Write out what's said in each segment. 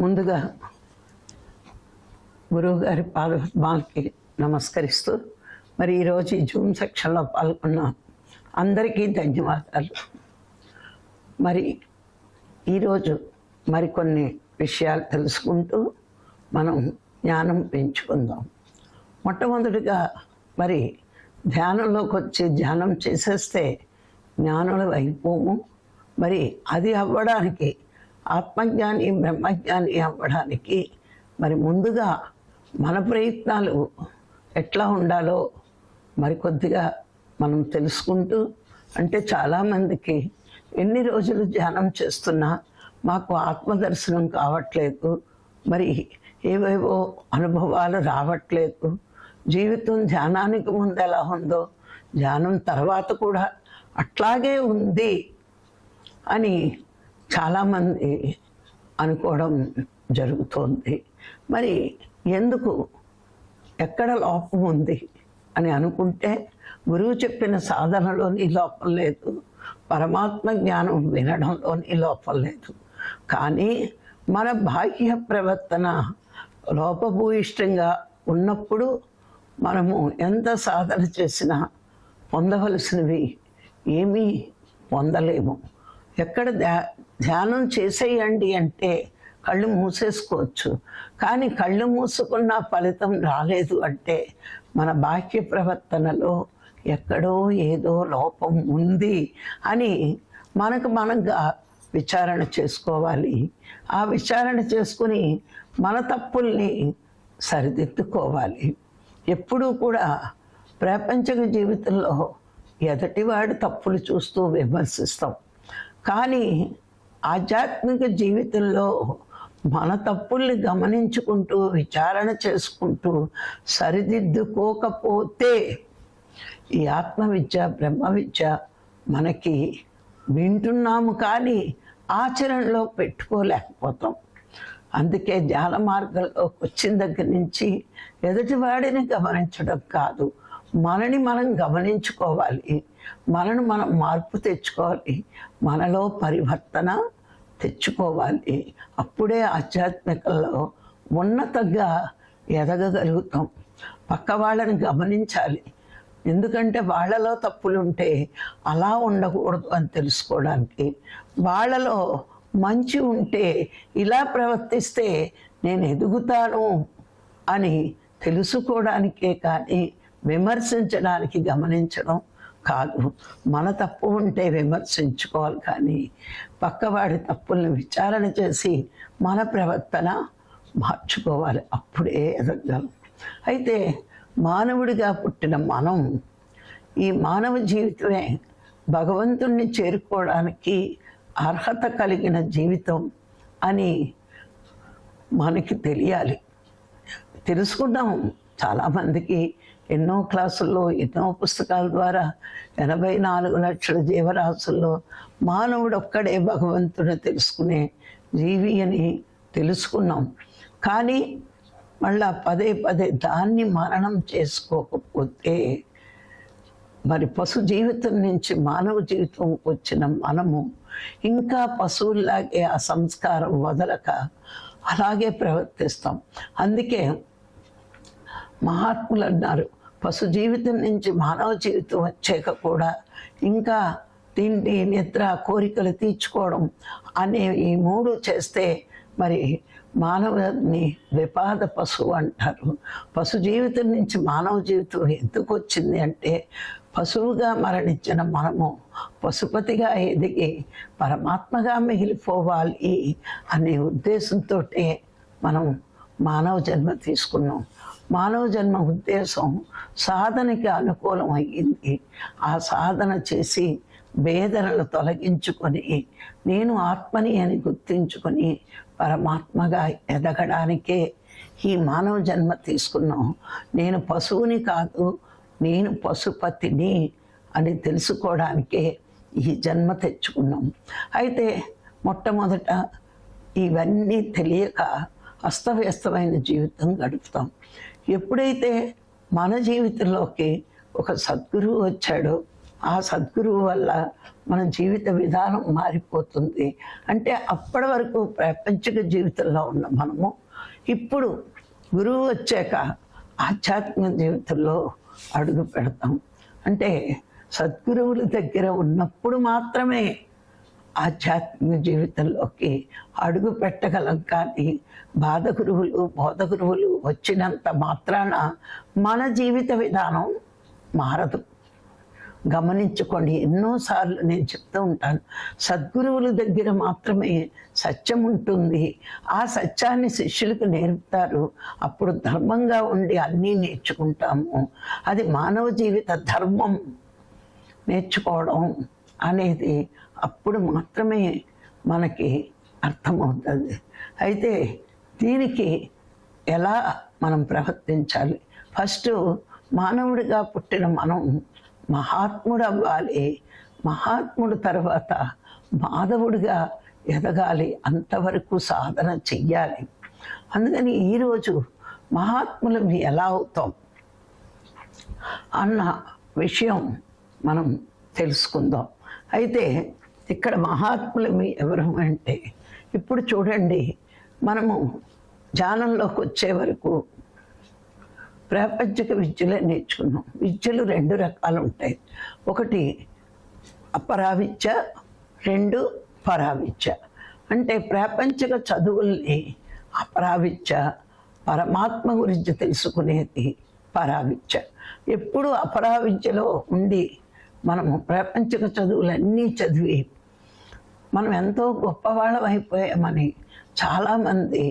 ముందుగా గురువు గారి పాదపద్మాలకి నమస్కరిస్తూ మరి ఈరోజు ఈ జూమ్ సెక్షన్లో పాల్గొన్న అందరికీ ధన్యవాదాలు. మరి ఈరోజు మరికొన్ని విషయాలు తెలుసుకుంటూ మనం జ్ఞానం పెంచుకుందాం. మొట్టమొదటిగా మరి ధ్యానంలోకి వచ్చి ధ్యానం చేసేస్తే జ్ఞానులు అయిపోము. మరి అది అవ్వడానికి ఆత్మజ్ఞాని బ్రహ్మజ్ఞాని అవ్వడానికి మరి ముందుగా మన ప్రయత్నాలు ఎట్లా ఉండాలో మరి కొద్దిగా మనం తెలుసుకుంటూ అంటే చాలామందికి ఎన్ని రోజులు ధ్యానం చేస్తున్నా మాకు ఆత్మదర్శనం కావట్లేదు మరి ఏవేవో అనుభవాలు రావట్లేదు. జీవితం ధ్యానానికి ముందు ఎలా ఉందో ధ్యానం తర్వాత కూడా అట్లాగే ఉంది అని చాలామంది అనుకోవడం జరుగుతోంది. మరి ఎందుకు ఎక్కడ లోపం ఉంది అని అనుకుంటే గురువు చెప్పిన సాధనలోని లోపం లేదు. పరమాత్మ జ్ఞానం వినడంలోని లోపం లేదు. కానీ మన బాహ్య ప్రవర్తన లోపభూయిష్టంగా ఉన్నప్పుడు మనము ఎంత సాధన చేసినా పొందవలసినవి ఏమీ పొందలేము. ఎక్కడ ధ్యానం చేసేయండి అంటే కళ్ళు మూసేసుకోవచ్చు. కానీ కళ్ళు మూసుకున్న ఫలితం రాలేదు అంటే మన బాహ్య ప్రవర్తనలో ఎక్కడో ఏదో లోపం ఉంది అని మనకు మనంగా విచారణ చేసుకోవాలి. ఆ విచారణ చేసుకుని మన తప్పుల్ని సరిదిద్దుకోవాలి. ఎప్పుడూ కూడా ప్రాపంచిక జీవితంలో ఎదటివాడు తప్పులు చూస్తూ విమర్శిస్తాం. కానీ ఆధ్యాత్మిక జీవితంలో మన తప్పుల్ని గమనించుకుంటూ విచారణ చేసుకుంటూ సరిదిద్దుకోకపోతే ఈ ఆత్మ విద్య బ్రహ్మ విద్య మనకి వింటున్నాము కానీ ఆచరణలో పెట్టుకోలేకపోతాం. అందుకే ధ్యాన మార్గంలోకి వచ్చిన దగ్గర నుంచి ఎదుటివాడిని గమనించడం కాదు మనని మనం గమనించుకోవాలి మనను మనం మార్పు తెచ్చుకోవాలి మనలో పరివర్తన తెచ్చుకోవాలి. అప్పుడే ఆధ్యాత్మికలో ఉన్నతంగా ఎదగగలుగుతాం. పక్క వాళ్ళని గమనించాలి. ఎందుకంటే వాళ్ళలో తప్పులుంటే అలా ఉండకూడదు అని తెలుసుకోవడానికి. వాళ్ళలో మంచి ఉంటే ఇలా ప్రవర్తిస్తే నేను ఎదుగుతాను అని తెలుసుకోవడానికే కానీ విమర్శించడానికి గమనించడం కాదు. మన తప్పు ఉంటే విమర్శించుకోవాలి కానీ పక్కవాడి తప్పులను విచారణ చేసి మన ప్రవర్తన మార్చుకోవాలి. అప్పుడే ఎదగలం. అయితే మానవుడిగా పుట్టిన మనం ఈ మానవ జీవితమే భగవంతుణ్ణి చేరుకోవడానికి అర్హత కలిగిన జీవితం అని మనకి తెలియాలి. తెలుసుకున్నాం చాలామందికి ఎన్నో క్లాసుల్లో ఎన్నో పుస్తకాల ద్వారా ఎనభై నాలుగు లక్షల జీవరాశుల్లో మానవుడు ఒక్కడే భగవంతుని తెలుసుకునే జీవి అని తెలుసుకున్నాం. కానీ మళ్ళా పదే పదే దాన్ని మరణం చేసుకోకపోతే మరి పశు జీవితం నుంచి మానవ జీవితం వచ్చిన మనము ఇంకా పశువుల్లాగే ఆ సంస్కారం వదలక అలాగే ప్రవర్తిస్తాం. అందుకే మహాత్ములు అన్నారు పశు జీవితం నుంచి మానవ జీవితం వచ్చాక కూడా ఇంకా తిండి నిద్ర కోరికలు తీర్చుకోవడం అనే ఈ మూడు చేస్తే మరి మానవుని విపాద పశువు అంటారు. పశు జీవితం నుంచి మానవ జీవితం ఎందుకు వచ్చింది అంటే పశువుగా మరణించిన మనము పశుపతిగా ఎదిగి పరమాత్మగా మిగిలిపోవాలి అనే ఉద్దేశంతో మనం మానవ జన్మ తీసుకున్నాం. మానవ జన్మ ఉద్దేశం సాధనకి అనుకూలం అయ్యింది ఆ సాధన చేసి వేదనలు తొలగించుకొని నేను ఆత్మని అని గుర్తించుకొని పరమాత్మగా ఎదగడానికే ఈ మానవ జన్మ తీసుకున్నాం. నేను పశువుని కాదు నేను పశుపతిని అని తెలుసుకోవడానికే ఈ జన్మ తెచ్చుకున్నాం. అయితే మొట్టమొదట ఇవన్నీ తెలియక అస్తవ్యస్తమైన జీవితం గడుపుతాం. ఎప్పుడైతే మన జీవితంలోకి ఒక సద్గురువు వచ్చాడో ఆ సద్గురువు వల్ల మన జీవిత విధానం మారిపోతుంది. అంటే అప్పటి వరకు ప్రాపంచిక జీవితంలో ఉన్న మనము. ఇప్పుడు గురువు వచ్చాక ఆధ్యాత్మిక జీవితంలో అడుగు పెడతాం. అంటే సద్గురువుల దగ్గర ఉన్నప్పుడు మాత్రమే ఆధ్యాత్మిక జీవితంలోకి అడుగు పెట్టగలం కానీ బాధ గురువులు బోధ గురువులు వచ్చినంత మాత్రాన మన జీవిత విధానం మారదు. గమనించుకోండి ఎన్నోసార్లు నేను చెప్తూ ఉంటాను సద్గురువుల దగ్గర మాత్రమే సత్యం ఉంటుంది. ఆ సత్యాన్ని శిష్యులకు నేర్పుతారు. అప్పుడు ధర్మంగా ఉండి అన్నీ నేర్చుకుంటాము. అది మానవ జీవిత ధర్మం. నేర్చుకోవడం అనేది అప్పుడు మాత్రమే మనకి అర్థమవుతుంది. అయితే దీనికి ఎలా మనం ప్రవర్తించాలి? ఫస్ట్ మానవుడిగా పుట్టిన మనం మహాత్ముడు అవ్వాలి మహాత్ముడు తర్వాత మాధవుడిగా ఎదగాలి. అంతవరకు సాధన చెయ్యాలి. అందుకని ఈరోజు మహాత్ములం ఎలా అవుతాం? అన్న విషయం మనం తెలుసుకుందాం. అయితే ఇక్కడ మహాత్ములమి ఎవరు అంటే ఇప్పుడు చూడండి మనము ధ్యానంలోకి వచ్చే వరకు ప్రాపంచిక విద్యలే నేర్చుకున్నాం. విద్యలు రెండు రకాలు ఉంటాయి ఒకటి అపరావిద్య రెండు పరావిద్య. అంటే ప్రాపంచిక చదువుల్ని అపరావిద్య పరమాత్మ గురించి తెలుసుకునేది పరావిద్య. ఎప్పుడు అపరావిద్యలో ఉండి మనము ప్రాపంచిక చదువులన్నీ చదివి మనం ఎంతో గొప్పవాళ్ళం అయిపోయామని చాలామంది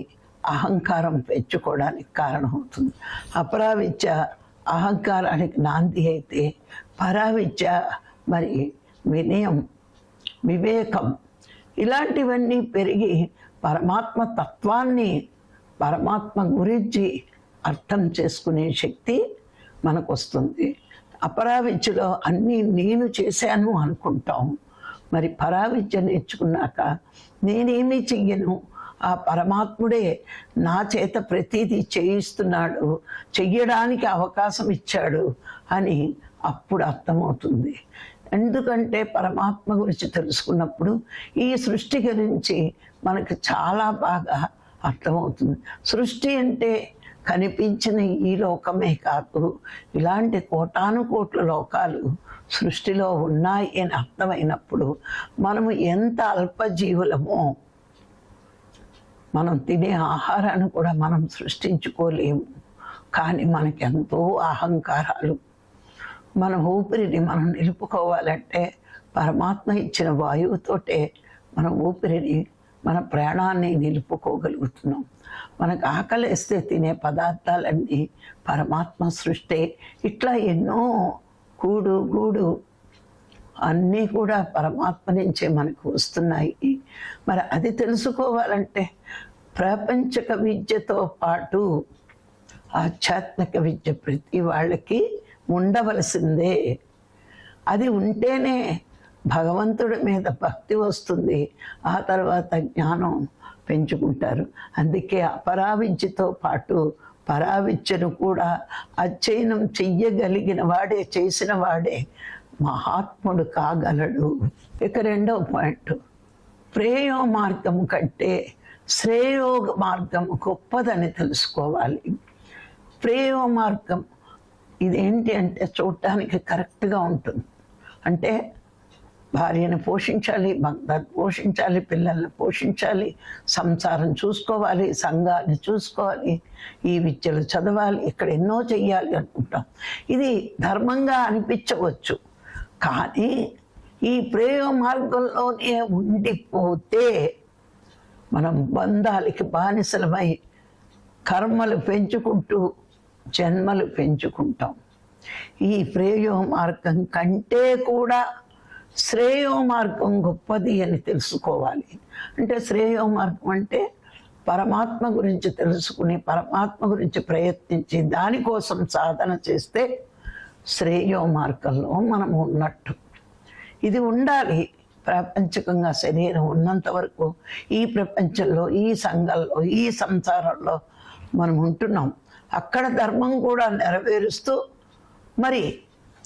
అహంకారం పెంచుకోవడానికి కారణమవుతుంది అపరావిద్య అహంకారానికి నాంది అయితే పరావిద్య మరి వినయం వివేకం ఇలాంటివన్నీ పెరిగి పరమాత్మ తత్వాన్ని పరమాత్మ గురించి అర్థం చేసుకునే శక్తి మనకు వస్తుంది అపరావిద్యలో అన్నీ నేను చేశాను అనుకుంటాం. మరి పరావిద్య నేర్చుకున్నాక నేనేమి చెయ్యను? ఆ పరమాత్ముడే నా చేత ప్రతిదీ చేయిస్తున్నాడు చెయ్యడానికి అవకాశం ఇచ్చాడు అని అప్పుడు అర్థమవుతుంది. ఎందుకంటే పరమాత్మ గురించి తెలుసుకున్నప్పుడు ఈ సృష్టి గురించి మనకు చాలా బాగా అర్థమవుతుంది. సృష్టి అంటే కనిపించిన ఈ లోకమే కాదు ఇలాంటి కోటాను కోట్ల లోకాలు సృష్టిలో ఉన్నాయి అని అర్థమైనప్పుడు మనము ఎంత అల్పజీవులమో మనం తినే ఆహారాన్ని కూడా మనం సృష్టించుకోలేము. కానీ మనకి ఎంతో అహంకారాలు. మన ఊపిరిని మనం నిలుపుకోవాలంటే పరమాత్మ ఇచ్చిన వాయువుతోటే మన ఊపిరిని మన ప్రాణాన్ని నిలుపుకోగలుగుతున్నాం. మనకు ఆకలిస్తే తినే పదార్థాలన్నీ పరమాత్మ సృష్టి. ఇట్లా ఎన్నో కూడు గూడు. అన్నీ కూడా పరమాత్మ నుంచే మనకు వస్తున్నాయి. మరి అది తెలుసుకోవాలంటే ప్రాపంచక విద్యతో పాటు ఆధ్యాత్మిక విద్య ప్రతి వాళ్ళకి ఉండవలసిందే. అది ఉంటేనే భగవంతుడి మీద భక్తి వస్తుంది. ఆ తర్వాత జ్ఞానం పెంచుకుంటారు. అందుకే అపరావిద్యతో పాటు పరావిచ్చను కూడా అధ్యయనం చెయ్యగలిగిన వాడే చేసిన వాడే మహాత్ముడు కాగలడు. ఇక రెండవ పాయింట్. ప్రేయో మార్గం కంటే శ్రేయోగ మార్గం గొప్పదని తెలుసుకోవాలి. ప్రేయో మార్గం ఇదేంటి అంటే చూడటానికి కరెక్ట్గా ఉంటుంది. అంటే భార్యను పోషించాలి భర్తను పోషించాలి పిల్లల్ని పోషించాలి సంసారం చూసుకోవాలి సంఘాన్ని చూసుకోవాలి ఈ విద్యలు చదవాలి ఇక్కడ ఎన్నో చెయ్యాలి అనుకుంటాం. ఇది ధర్మంగా అనిపించవచ్చు. కానీ ఈ ప్రేమ మార్గంలోనే ఉండిపోతే మనం బంధాలకి బానిసలమై కర్మలు పెంచుకుంటూ జన్మలు పెంచుకుంటాం. ఈ ప్రేయో మార్గం కంటే కూడా శ్రేయో మార్గం గొప్పది అని తెలుసుకోవాలి. అంటే శ్రేయో మార్గం అంటే పరమాత్మ గురించి తెలుసుకుని పరమాత్మ గురించి ప్రయత్నించి దానికోసం సాధన చేస్తే శ్రేయో మార్గంలో మనం ఉన్నట్టు. ఇది ఉండాలి. ప్రాపంచికంగా శరీరం ఉన్నంత వరకు ఈ ప్రపంచంలో ఈ సంఘంలో ఈ సంసారంలో మనం ఉంటున్నాం. అక్కడ ధర్మం కూడా నెరవేరుస్తూ మరి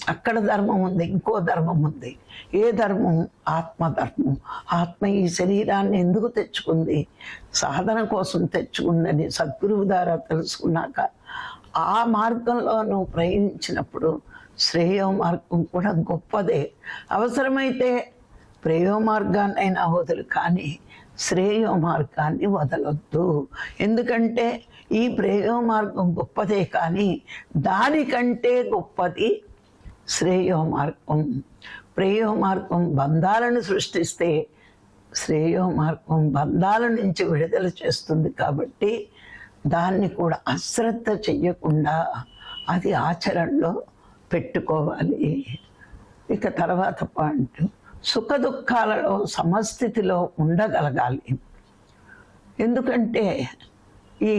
అక్కడ ధర్మం ఉంది ఇంకో ధర్మం ఉంది. ఏ ధర్మం? ఆత్మధర్మం. ఆత్మ ఈ శరీరాన్ని ఎందుకు తెచ్చుకుంది? సాధన కోసం తెచ్చుకుందని సద్గురువు ద్వారా తెలుసుకున్నాక ఆ మార్గంలో నువ్వు ప్రయాణించినప్పుడు శ్రేయో మార్గం కూడా గొప్పదే. అవసరమైతే ప్రేయో మార్గాన్నైనా వదులు కానీ శ్రేయో మార్గాన్ని వదలొద్దు. ఎందుకంటే ఈ ప్రేయో మార్గం గొప్పదే కానీ దానికంటే గొప్పది శ్రేయో మార్గం ప్రేయో మార్గం బంధాలను సృష్టిస్తే శ్రేయో మార్గం బంధాల నుంచి విడుదల చేస్తుంది కాబట్టి దాన్ని కూడా అశ్రద్ధ చెయ్యకుండా అది ఆచరణలో పెట్టుకోవాలి. ఇక తర్వాత పాయింట్. సుఖ దుఃఖాలలో సమస్థితిలో ఉండగలగాలి. ఎందుకంటే ఈ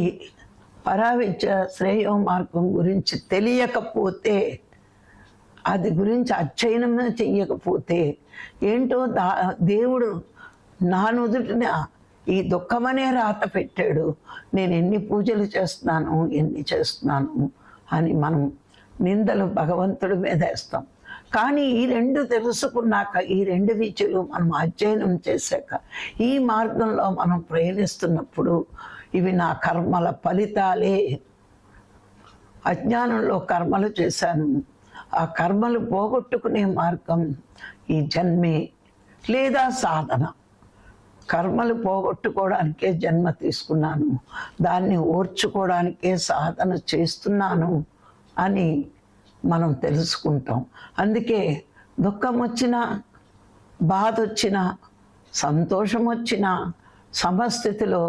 పరావిద్య శ్రేయో మార్గం గురించి తెలియకపోతే అది గురించి అధ్యయనం చెయ్యకపోతే ఏంటో దా దేవుడు నా నుదుటిన ఈ దుఃఖమనే రాత పెట్టాడు. నేను ఎన్ని పూజలు చేస్తున్నాను ఎన్ని చేస్తున్నాను అని మనం నిందలు భగవంతుడి మీద వేస్తాం. కానీ ఈ రెండు తెలుసుకున్నాక ఈ రెండు విద్యలు మనం అధ్యయనం చేశాక ఈ మార్గంలో మనం ప్రయాణిస్తున్నప్పుడు ఇవి నా కర్మల ఫలితాలే. అజ్ఞానంలో కర్మలు చేశాను. ఆ కర్మలు పోగొట్టుకునే మార్గం ఈ జన్మే లేదా సాధన. కర్మలు పోగొట్టుకోవడానికే జన్మ తీసుకున్నాను. దాన్ని ఓర్చుకోవడానికే సాధన చేస్తున్నాను అని మనం తెలుసుకుంటాం. అందుకే దుఃఖం వచ్చినా బాధ వచ్చినా సంతోషం వచ్చినా సమస్థితిలో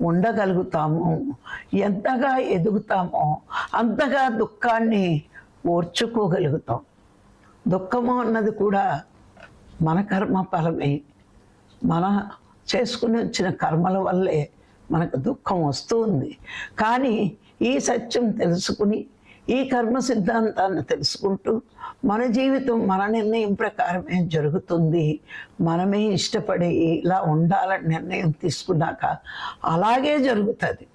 ఉండగలుగుతాము. ఎంతగా ఎదుగుతామో అంతగా దుఃఖాన్ని ఓర్చుకోగలుగుతాం. దుఃఖము అన్నది కూడా మన కర్మ ఫలమే. మన చేసుకుని వచ్చిన కర్మల వల్లే మనకు దుఃఖం వస్తూ ఉంది కానీ ఈ సత్యం తెలుసుకుని ఈ కర్మ సిద్ధాంతాన్ని తెలుసుకుంటూ మన జీవితం మన నిర్ణయం ప్రకారమే జరుగుతుంది. మనమే ఇష్టపడి ఇలా ఉండాలని నిర్ణయం తీసుకున్నాక అలాగే జరుగుతుంది.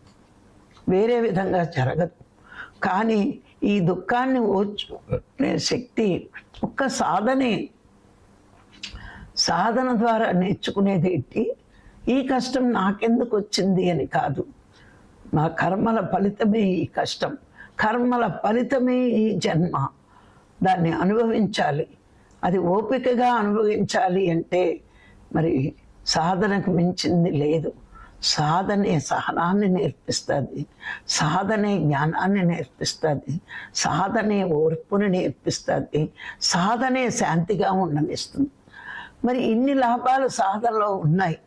వేరే విధంగా జరగదు. కానీ ఈ దుఃఖాన్ని ఓర్చుకునే శక్తి ఒక్క సాధనే. సాధన ద్వారా నేర్చుకునేది ఈ కష్టం నాకెందుకు వచ్చింది అని కాదు. నా కర్మల ఫలితమే ఈ కష్టం. కర్మల ఫలితమే ఈ జన్మ. దాన్ని అనుభవించాలి. అది ఓపికగా అనుభవించాలి అంటే మరి సాధనకు మించింది లేదు. సాధనే సహనాన్ని నేర్పిస్తుంది. సాధనే జ్ఞానాన్ని నేర్పిస్తుంది. సాధనే ఓర్పుని నేర్పిస్తుంది. సాధనే శాంతిగా ఉండనిస్తుంది. మరి ఇన్ని లాభాలు సాధనలో ఉన్నాయి.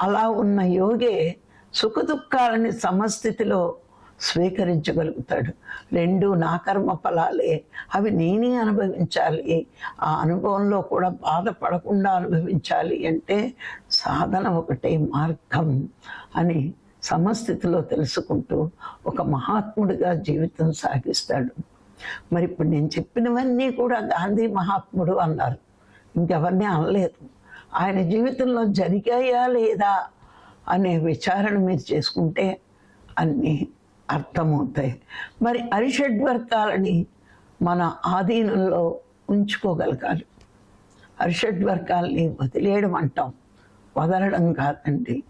అలా ఉన్న యోగే సుఖ దుఃఖాలని సమస్థితిలో స్వీకరించగలుగుతాడు. రెండు నా కర్మ ఫలాలే అవి నేనే అనుభవించాలి. ఆ అనుభవంలో కూడా బాధపడకుండా అనుభవించాలి అంటే సాధన ఒకటే మార్గం అని సమస్థితిలో తెలుసుకుంటూ ఒక మహాత్ముడిగా జీవితం సాగిస్తాడు. మరి ఇప్పుడు నేను చెప్పినవన్నీ కూడా గాంధీ మహాత్ముడు అన్నారు. ఇంకెవరిని అనలేదు. ఆయన జీవితంలో జరిగాయా లేదా అనే విచారణ మీరు చేసుకుంటే అన్నీ అర్థమవుతాయి. మరి అరిషడ్వర్గాలని మన ఆధీనంలో ఉంచుకోగలగాలి. అరిషడ్వర్గాల్ని వదిలేయడం అంటాం. వదలడం కాదండి.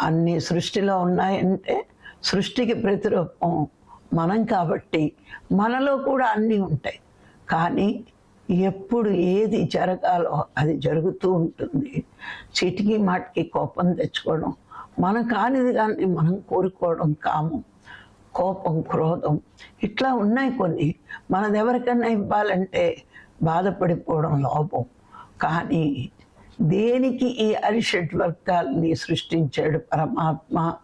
అన్ని సృష్టిలో ఉన్నాయంటే సృష్టికి ప్రతిరూపం మనం కాబట్టి మనలో కూడా అన్నీ ఉంటాయి. కానీ ఎప్పుడు ఏది జరగాలో అది జరుగుతూ ఉంటుంది. చిటికి మాటికి కోపం తెచ్చుకోవడం మనం కానిది కానీ మనం కోరుకోవడం కామం. కోపం క్రోధం ఇట్లా ఉన్నాయి కొన్ని. మనది ఎవరికైనా ఇవ్వాలంటే బాధపడిపోవడం లోపం. కానీ దేనికి ఈ అరిషడ్ వర్గాల్ని సృష్టించాడు పరమాత్మ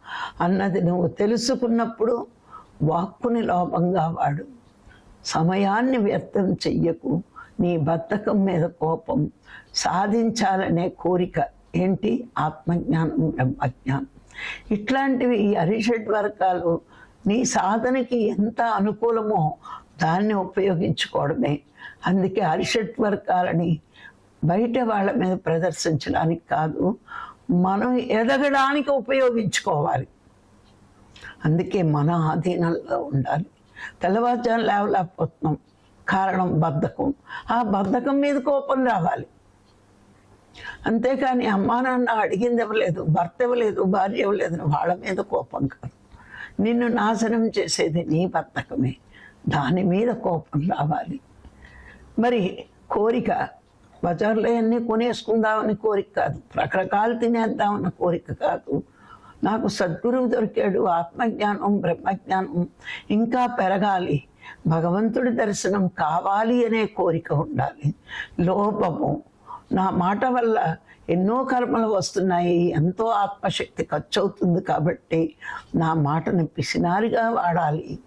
అన్నది నువ్వు తెలుసుకున్నప్పుడు వాక్కుని లోపంగా వాడు. సమయాన్ని వ్యర్థం చెయ్యకు. నీ బద్ధకం మీద కోపం సాధించాలనే కోరిక ఏంటి? ఆత్మజ్ఞానం బ్రహ్మజ్ఞానం. ఇట్లాంటివి ఈ అరిషడ్ వర్గాలు నీ సాధనకి ఎంత అనుకూలమో దాన్ని ఉపయోగించుకోవడమే. అందుకే అరిషట్ వర్గాలని బయట వాళ్ళ మీద ప్రదర్శించడానికి కాదు మనం ఎదగడానికి ఉపయోగించుకోవాలి. అందుకే మన ఆధీనంలో ఉండాలి. తెల్లవారుజాము లేవలేకపోతున్నాం. కారణం బద్ధకం. ఆ బద్ధకం మీద కోపం రావాలి. అంతేకాని అమ్మా నాన్న అడిగింది ఇవ్వలేదు భర్త ఇవ్వలేదు భార్య ఇవ్వలేదు వాళ్ళ మీద కోపం కాదు. నిన్ను నాశనం చేసేది నీ వర్తకమే దాని మీద కోపం రావాలి. మరి కోరిక బజార్లో అన్నీ కొనేసుకుందామని కోరిక కాదు. రకరకాలు తినేద్దామన్న కోరిక కాదు. నాకు సద్గురువు దొరికాడు ఆత్మజ్ఞానం బ్రహ్మజ్ఞానం. ఇంకా పెరగాలి. భగవంతుడి దర్శనం కావాలి అనే కోరిక ఉండాలి. లోపము. నా మాట వల్ల ఎన్నో కర్మలు వస్తున్నాయి ఎంతో ఆత్మశక్తి ఖర్చు అవుతుంది కాబట్టి నా మాటను పిసినారిగా వాడాలి.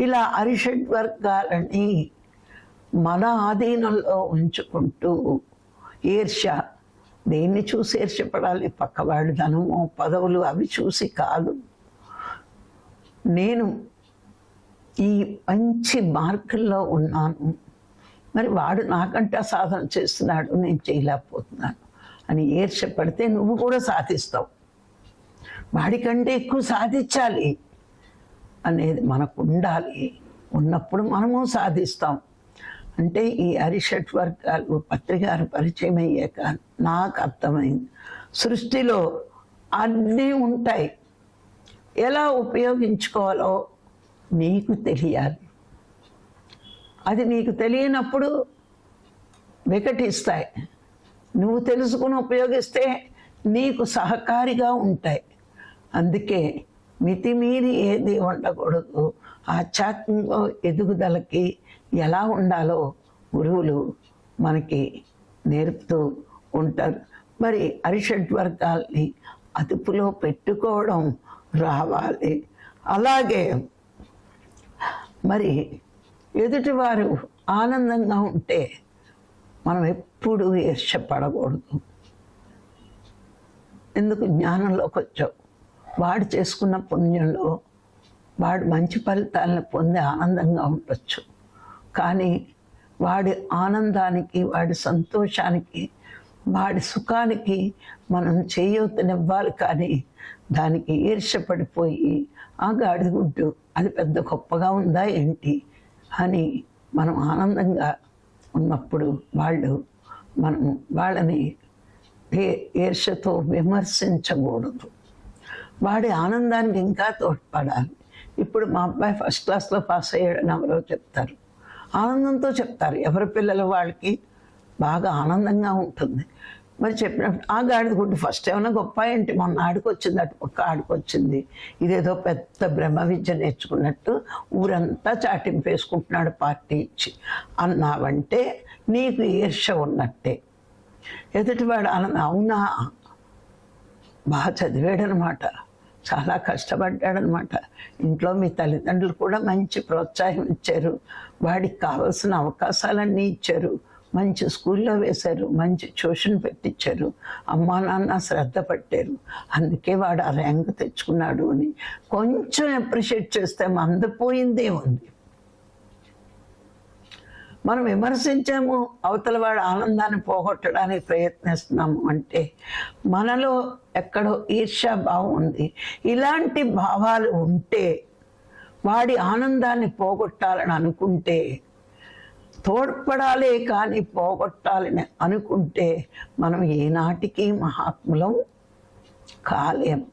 ఇలా అరిషడ్ వర్గాలని మన ఆధీనంలో ఉంచుకుంటూ ఈర్ష దేన్ని చూసి ఈర్షపడాలి పక్కవాడి ధనము పదవులు అవి చూసి కాదు. నేను ఈ మంచి మార్గంలో ఉన్నాను. మరి వాడు నాకంటే సాధన చేస్తున్నాడు నేను చేయలేకపోతున్నాను. అని ఈర్ష్య పడితే నువ్వు కూడా సాధిస్తావు. వాడికంటే ఎక్కువ సాధించాలి అనేది మనకు ఉండాలి. ఉన్నప్పుడు మనము సాధిస్తాం. అంటే ఈ అరిషట్ వర్గాలు పత్రికారు పరిచయం అయ్యాక నాకు అర్థమైంది. సృష్టిలో అన్నీ ఉంటాయి. ఎలా ఉపయోగించుకోవాలో నీకు తెలియాలి. అది నీకు తెలియనప్పుడు వికటిస్తాయి. నువ్వు తెలుసుకుని ఉపయోగిస్తే నీకు సహకారిగా ఉంటాయి. అందుకే మితిమీరి ఏది ఉండకూడదు ఆధ్యాత్మిక ఎదుగుదలకి ఎలా ఉండాలో గురువులు మనకి నేర్పుతూ ఉంటారు. మరి అరిషడ్ వర్గాల్ని అదుపులో పెట్టుకోవడం రావాలి. అలాగే మరి ఎదుటివారు ఆనందంగా ఉంటే మనం ఎప్పుడు ఈర్ష్యపడకూడదు ఎందుకు? జ్ఞానంలోకి వచ్చావు. వాడు చేసుకున్న పుణ్యంలో వాడు మంచి ఫలితాలను పొంది ఆనందంగా ఉండొచ్చు. కానీ వాడి ఆనందానికి వాడి సంతోషానికి వాడి సుఖానికి మనం చేయవతనివ్వాలి కానీ దానికి ఈర్ష్యపడిపోయి ఆ గాడిగుడ్డు అది పెద్ద గొప్పగా ఉందా ఏంటి? అని మనం ఆనందంగా ఉన్నప్పుడు వాళ్ళు మనం వాళ్ళని ఏ ఈర్ష్యతో విమర్శించకూడదు. వాడి ఆనందానికి ఇంకా తోడ్పడాలి. ఇప్పుడు మా అబ్బాయి ఫస్ట్ క్లాస్లో పాస్ అయ్యాడని ఎవరో చెప్తారు. ఆనందంతో చెప్తారు. ఎవరి పిల్లలు వాళ్ళకి బాగా ఆనందంగా ఉంటుంది. మరి చెప్పినప్పుడు ఆ గాడిద గుడ్డు ఫస్ట్ ఏమైనా గొప్ప ఏంటి? మొన్న ఆడుకొచ్చింది అటు పక్క ఆడుకొచ్చింది. ఇదేదో పెద్ద బ్రహ్మ విద్య నేర్చుకున్నట్టు ఊరంతా చాటింపు వేసుకుంటున్నాడు పార్టీ ఇచ్చి. అన్నావంటే నీకు ఈర్ష ఉన్నట్టే. ఎదుటివాడు అన అవునా? బాగా చదివాడనమాట. చాలా కష్టపడ్డాడనమాట. ఇంట్లో మీ తల్లిదండ్రులు కూడా మంచి ప్రోత్సాహం ఇచ్చారు. వాడికి కావాల్సిన అవకాశాలన్నీ ఇచ్చారు. మంచి స్కూల్లో వేశారు మంచి ట్యూషన్ పెట్టించారు అమ్మా నాన్న శ్రద్ధ పట్టారు. అందుకే వాడు ఆ ర్యాంక్ తెచ్చుకున్నాడు అని కొంచెం అప్రిషియేట్ చేస్తే మందపోయిందే ఉంది. మనం విమర్శించాము అవతల వాడు ఆనందాన్ని పోగొట్టడానికి ప్రయత్నిస్తున్నాము అంటే మనలో ఎక్కడో ఈర్ష్యా భావం ఉంది. ఇలాంటి భావాలు ఉంటే వాడి ఆనందాన్ని పోగొట్టాలని అనుకుంటే తోడ్పడాలి కానీ పోగొట్టాలని అనుకుంటే మనం ఏనాటికి మహాత్ములం కాలేము.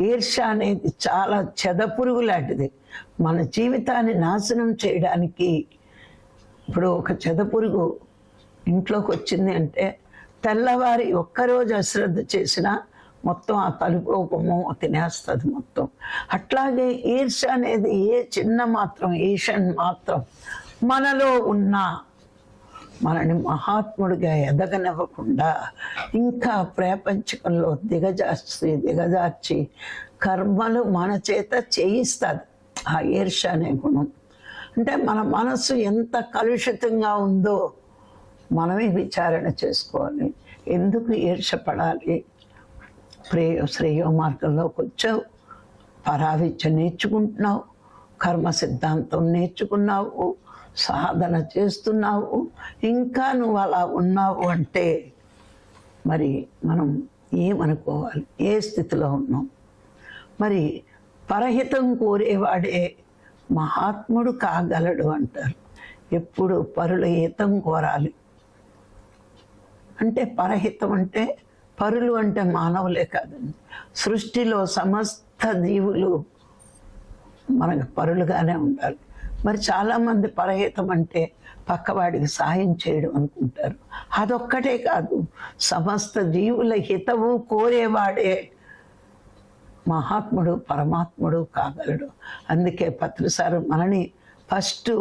ఈర్ష అనేది చాలా చెదపురుగు లాంటిది. మన జీవితాన్ని నాశనం చేయడానికి ఇప్పుడు ఒక చెదపురుగు ఇంట్లోకి వచ్చింది అంటే తెల్లవారి ఒక్కరోజు అశ్రద్ధ చేసినా మొత్తం ఆ తలుపు గుమ్మం తినేస్తుంది మొత్తం. అట్లాగే ఈర్ష అనేది ఏ చిన్న మాత్రం ఈషన్ మాత్రం మనలో ఉన్న మనని మహాత్ముడిగా ఎదగనివ్వకుండా ఇంకా ప్రపంచకంలో దిగజార్చి దిగజార్చి కర్మలు మన చేత చేయిస్తుంది. ఆ ఈర్ష అనే గుణం. అంటే మన మనస్సు ఎంత కలుషితంగా ఉందో మనమే విచారణ చేసుకోవాలి. ఎందుకు ఈర్షపడాలి ప్రేయ శ్రేయో మార్గంలోకి వచ్చావు. పరావిద్య నేర్చుకుంటున్నావు. కర్మ సిద్ధాంతం నేర్చుకున్నావు. సాధన చేస్తున్నావు. ఇంకా నువ్వు అలా ఉన్నావు అంటే మరి మనం ఏమనుకోవాలి? ఏ స్థితిలో ఉన్నాం? మరి పరహితం కోరేవాడే మహాత్ముడు కాగలడు అంటారు. ఎప్పుడు పరుల హితం కోరాలి. అంటే పరహితం అంటే పరులు అంటే మానవులే కాదండి. సృష్టిలో సమస్త జీవులు మనకు పరులుగానే ఉండాలి. మరి చాలామంది పరహితం అంటే పక్కవాడికి సాయం చేయడం అనుకుంటారు. అదొక్కటే కాదు సమస్త జీవుల హితవు కోరేవాడే మహాత్ముడు పరమాత్ముడు కాగలడు. అందుకే పత్రిసారు మనని ఫస్ట్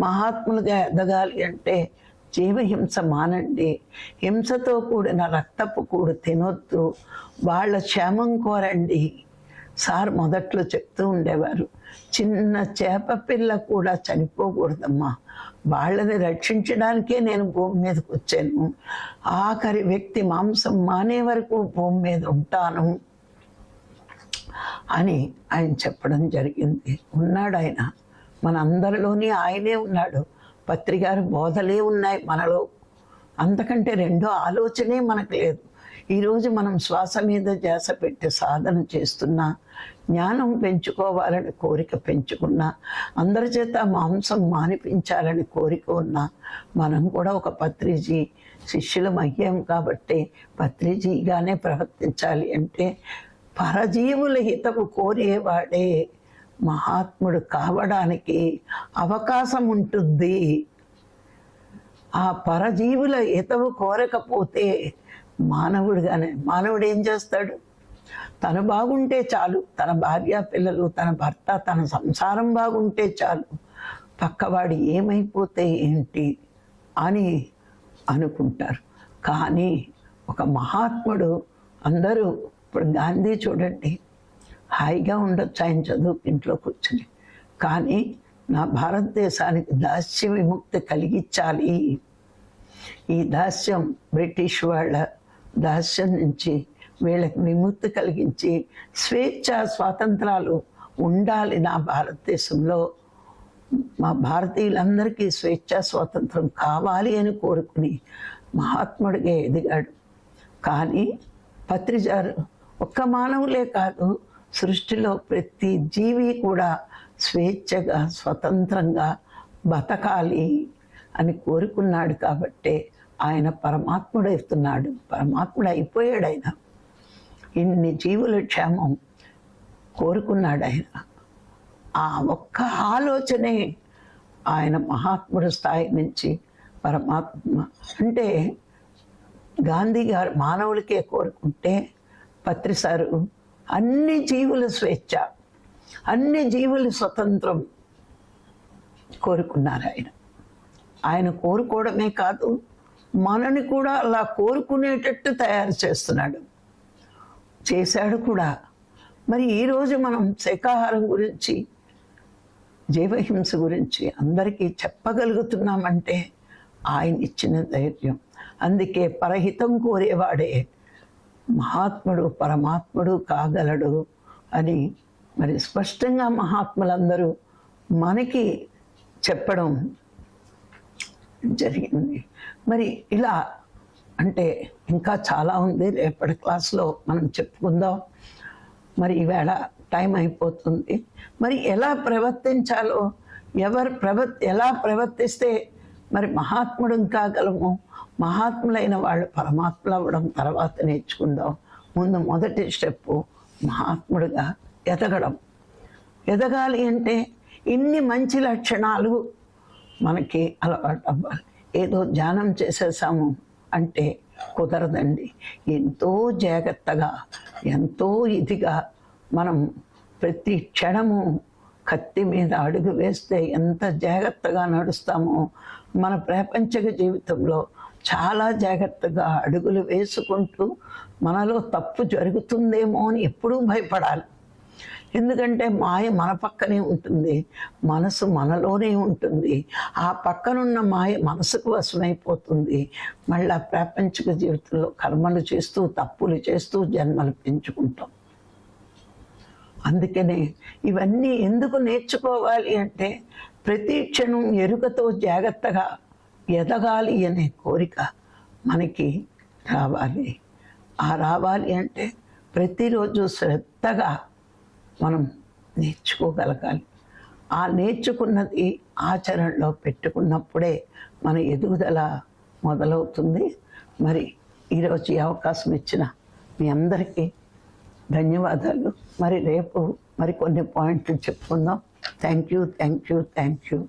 మహాత్ములుగా ఎదగాలి అంటే జీవహింస మానండి. హింసతో కూడిన రక్తపు కూడు తినొద్దు. వాళ్ళ క్షేమం కోరండి. సార్ మొదట్లో చెప్తూ ఉండేవారు చిన్న చేప పిల్ల కూడా చనిపోకూడదమ్మా. వాళ్ళని రక్షించడానికే నేను భూమి మీదకి వచ్చాను. ఆఖరి వ్యక్తి మాంసం మానే వరకు భూమి మీద ఉంటాను అని ఆయన చెప్పడం జరిగింది. ఉన్నాడు ఆయన. మన అందరిలోని ఆయనే ఉన్నాడు. పత్రికారు బోధలే ఉన్నాయి మనలో. అంతకంటే రెండో ఆలోచనే మనకు లేదు. ఈరోజు మనం శ్వాస మీద ధ్యాస పెట్టి సాధన చేస్తున్నా జ్ఞానం పెంచుకోవాలని కోరిక పెంచుకున్నా అందరి చేత మాంసం మానిపించాలని కోరిక ఉన్నా మనం కూడా ఒక పత్రిజీ శిష్యులం అయ్యాం కాబట్టి పత్రిజీగానే ప్రవర్తించాలి అంటే పరజీవుల హితము కోరేవాడే మహాత్ముడు కావడానికి అవకాశం ఉంటుంది ఆ పరజీవుల హితవు కోరకపోతే మానవుడుగానే. మానవుడు ఏం చేస్తాడు? తను బాగుంటే చాలు. తన భార్య పిల్లలు తన భర్త తన సంసారం బాగుంటే చాలు. పక్కవాడు ఏమైపోతే ఏంటి అని అనుకుంటారు. కానీ ఒక మహాత్ముడు అందరూ ఇప్పుడు గాంధీ చూడండి హాయిగా ఉండొచ్చు ఆయన చదువు ఇంట్లో కూర్చుని. కానీ నా భారతదేశానికి దాస్య విముక్తి కలిగించాలి. ఈ దాస్యం బ్రిటిష్ వాళ్ళ దాస్యం నుంచి వీళ్ళకి విముక్తి కలిగించి స్వేచ్ఛ స్వాతంత్రాలు ఉండాలి నా భారతదేశంలో. మా భారతీయులందరికీ స్వేచ్ఛ స్వాతంత్రం కావాలి అని కోరుకుని మహాత్ముడిగా ఎదిగాడు. కానీ పత్రిజారు ఒక్క మానవులే కాదు సృష్టిలో ప్రతి జీవి కూడా స్వేచ్ఛగా స్వతంత్రంగా బతకాలి అని కోరుకున్నాడు కాబట్టే ఆయన పరమాత్ముడు ఇస్తున్నాడు పరమాత్ముడు అయిపోయాడు ఆయన ఇన్ని జీవుల క్షేమం కోరుకున్నాడు ఆయన ఆ ఒక్క ఆలోచనే ఆయన మహాత్ముడు స్థాయి నుంచి పరమాత్మ. అంటే గాంధీ గారు మానవులకే కోరుకుంటే పత్రిసారు అన్ని జీవుల స్వేచ్ఛ అన్ని జీవుల స్వతంత్రం కోరుకున్నారు ఆయన ఆయన కోరుకోవడమే కాదు మనని కూడా అలా కోరుకునేటట్టు తయారు చేస్తున్నాడు. చేశాడు కూడా. మరి ఈరోజు మనం శాకాహారం గురించి జీవహింస గురించి అందరికీ చెప్పగలుగుతున్నామంటే ఆయన ఇచ్చిన ధైర్యం. అందుకే పరహితం కోరేవాడే మహాత్ముడు పరమాత్ముడు కాగలడు అని మరి స్పష్టంగా మహాత్ములందరూ మనకి చెప్పడం జరిగింది. మరి ఇలా అంటే ఇంకా చాలా ఉంది. రేపటి క్లాస్లో మనం చెప్పుకుందాం. మరి ఈవేళ టైం అయిపోతుంది. మరి ఎలా ప్రవర్తించాలో ఎవరు ప్రవ ఎలా ప్రవర్తిస్తే మరి మహాత్ముడు కాగలము మహాత్ములైన వాళ్ళు పరమాత్ములు అవ్వడం తర్వాత నేర్చుకుందాం. ముందు మొదటి స్టెప్ మహాత్ముడుగా ఎదగడం. ఎదగాలి అంటే ఇన్ని మంచి లక్షణాలు మనకి అలవాటు అవ్వాలి. ఏదో ధ్యానం చేసేసాము అంటే కుదరదండి. ఎంతో జాగ్రత్తగా ఎంతో ఇదిగా మనం ప్రతి క్షణము కత్తి మీద అడుగు వేస్తే ఎంత జాగ్రత్తగా నడుస్తామో మన ప్రాపంచిక జీవితంలో చాలా జాగ్రత్తగా అడుగులు వేసుకుంటూ మనలో తప్పు జరుగుతుందేమో అని ఎప్పుడూ భయపడాలి. ఎందుకంటే మాయ మన పక్కనే ఉంటుంది. మనసు మనలోనే ఉంటుంది. ఆ పక్కనున్న మాయ మనసుకు వశమైపోతుంది. మళ్ళా ప్రాపంచిక జీవితంలో కర్మలు చేస్తూ తప్పులు చేస్తూ జన్మలు పెంచుకుంటాం. అందుకనే ఇవన్నీ ఎందుకు నేర్చుకోవాలి అంటే ప్రతి క్షణం ఎరుకతో జాగ్రత్తగా ఎదగాలి అనే కోరిక మనకి రావాలి. ఆ రావాలి అంటే ప్రతిరోజు శ్రద్ధగా మనం నేర్చుకోగలగాలి. ఆ నేర్చుకున్నది ఆచరణలో పెట్టుకున్నప్పుడే మన ఎదుగుదల మొదలవుతుంది. మరి ఈరోజు ఈ అవకాశం ఇచ్చిన మీ అందరికీ ధన్యవాదాలు. మరి రేపు మరి కొన్ని పాయింట్లు చెప్పుకుందాం. Thank you thank you thank you.